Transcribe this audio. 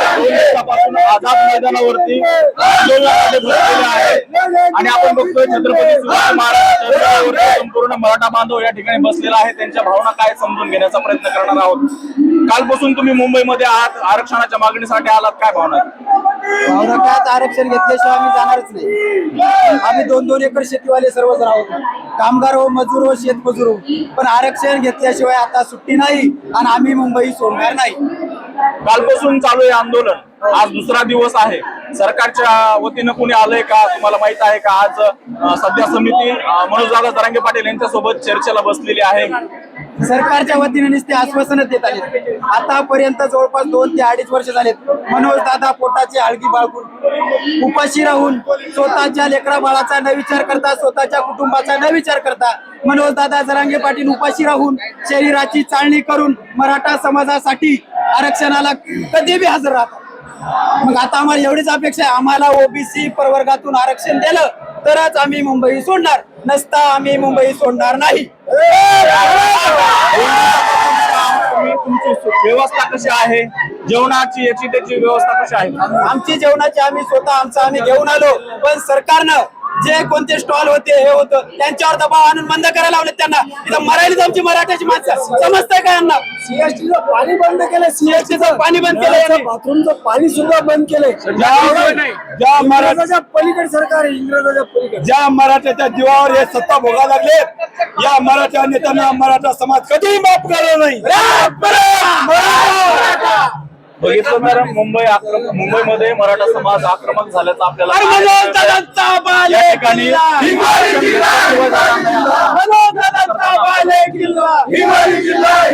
आझाद मैदानावरती आंदोलनामध्ये बसलेले आहेत. आणि आपण बघतोय छत्रपती शिवाजी महाराज संपूर्ण मराठा बांधव या ठिकाणी बसलेला आहे. त्यांच्या भावना काय समजून घेण्याचा प्रयत्न करणार आहोत? कालपासून तुम्ही मुंबईमध्ये आहात. आरक्षणाच्या मागणीसाठी आलात. काय भावना काय? आरक्षण घेतल्याशिवाय आम्ही जाणारच नाही. आम्ही दोन दोन एकर शेतीवाले सर्वजण आहोत. कामगार हो मजूर हो शेतमजूर हो. पण आरक्षण घेतल्याशिवाय आता सुट्टी नाही आणि आम्ही मुंबई सोडणार नाही. कालपासून चालू आहे आंदोलन. आज दुसरा दिवस आहे. सरकारच्या वतीनं कुणी आलंय का? तुम्हाला माहीत आहे का? आज सध्या समिती मनोजदादा जरांगे पाटील यांच्यासोबत चर्चेला बसलेली आहे. सरकारच्या वतीने नुसते आश्वासन देत आले आतापर्यंत जवळपास दोन ते अडीच वर्ष झालेत. मनोज दादा पोटाची आळगी बाळगून उपाशी राहून स्वतःच्या लेकरा बाळाचा न विचार करता स्वतःच्या कुटुंबाचा न विचार करता मनोज दादा जरांगे पाटील उपाशी राहून शरीराची चाळणी करून मराठा समाजासाठी आरक्षणाला कधी बी हजर राहतात. मग आता आम्हाला एवढीच अपेक्षा आहे. आम्हाला ओबीसी प्रवर्गातून आरक्षण दिलं तरच आम्ही मुंबई सोडणार. नसता आम्ही मुंबई सोडणार नाही. व्यवस्था कशी आहे? जेवणाची याची त्याची व्यवस्था कशी आहे? आमची जेवणाची आम्ही स्वतः आमचं आम्ही घेऊन आलो. पण सरकारनं जे कोणते स्टॉल होते हे होतं. त्यांच्यावर दबाव आणून बंद करायला लावले त्यांना. इथं मराठीच आमची मराठ्याची माणसं. समजतंय का यांना? सीएसटीचं पाणी बंद केलं सीएसटीचं. पाणी बंद केलं. बाथरूमचं पाणी सुद्धा बंद केलंय. ज्या इंग्रजाच्या पलीकडे सरकार आहे इंग्रजाच्या पलीकडे. ज्या मराठ्याच्या जीवावर हे सत्ता भोगा लागले या मराठा नेत्यांना मराठा समाज कधीही माफ करणार नाही. बघितलं तर मुंबई आक्रमक मुंबईमध्ये मराठा समाज आक्रमक झाल्याचं आपल्याला मनोज